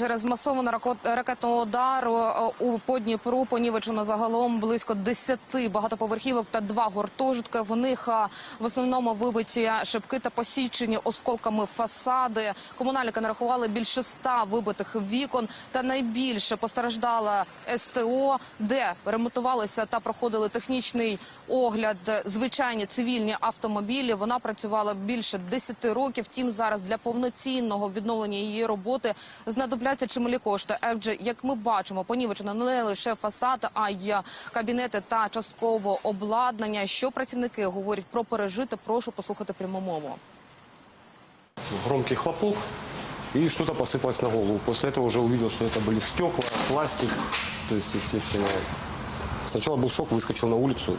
через масований ракетного удару е, у по Дніпру понівечено загалом близько 10 багатоповерхівок та два гуртожитки. В них е, в основному вибиті шибки та посічені осколками фасади. Комунальники нарахували більше 100 вибитих вікон. Та найбільше постраждала СТО, де ремонтувалися та проходили технічний огляд звичайні цивільні автомобілі. Вона працювала більше 10 років. Втім, зараз для повноцінного відновлення її роботи знадобляться чималі кошти. Адже, як ми бачимо, понівечено не лише фасад, а й кабінети та частково обладнання. Що працівники говорять про пережите, прошу послухати пряму мову. громкий хлопок, и что-то посыпалось на голову. После этого уже увидел, что это были стекла, пластик. То есть, естественно, сначала был шок, выскочил на улицу.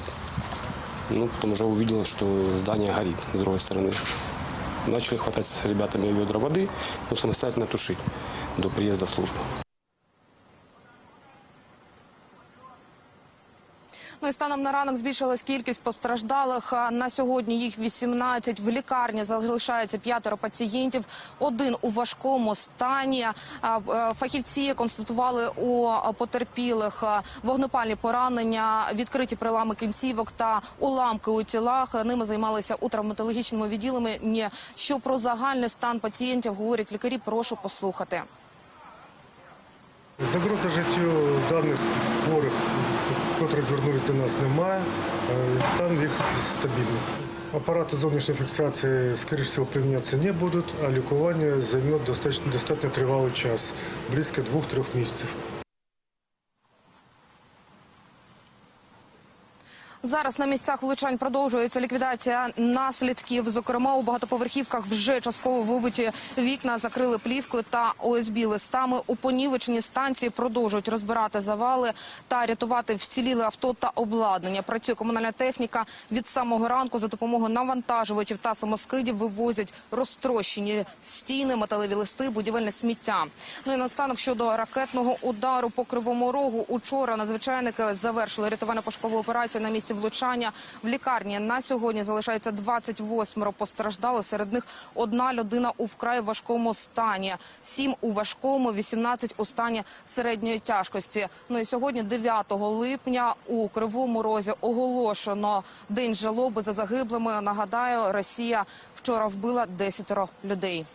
Ну, потом уже увидел, что здание горит с другой стороны. Начали хватать с ребятами ведра воды, но самостоятельно тушить до приезда службы. Ну і станом на ранок збільшилась кількість постраждалих. На сьогодні їх 18. В лікарні залишається п'ятеро пацієнтів. Один у важкому стані. Фахівці констатували у потерпілих вогнепальні поранення, відкриті прилами кінцівок та уламки у тілах. Ними займалися у травматологічному відділенні. Що про загальний стан пацієнтів говорять лікарі, прошу послухати. Загрози життю даних хворих, котрі звернулись до нас, немає. Е, Стан їх стабільний. Апарати зовнішньої фіксації, скоріш всього, примінятися не будуть, а лікування займе достатньо, достатньо тривалий час, близько 2-3 місяців. Зараз на місцях влучань продовжується ліквідація наслідків. Зокрема, у багатоповерхівках вже частково вибиті вікна, закрили плівкою та ОСБ листами. У понівеченій станції продовжують розбирати завали та рятувати вціліле авто та обладнання. Працює комунальна техніка від самого ранку за допомогою навантажувачів та самоскидів вивозять розтрощені стіни, металеві листи, будівельне сміття. Ну і наостанок щодо ракетного удару по кривому рогу. Учора надзвичайники завершили рятувально-пошукову операцію на місці влучання. В лікарні на сьогодні залишається 28 постраждалих. Серед них одна людина у вкрай важкому стані, сім у важкому, 18 у стані середньої тяжкості. Ну і сьогодні, 9 липня, у Кривому Розі оголошено день жалоби за загиблими. Нагадаю, Росія вчора вбила 10 людей.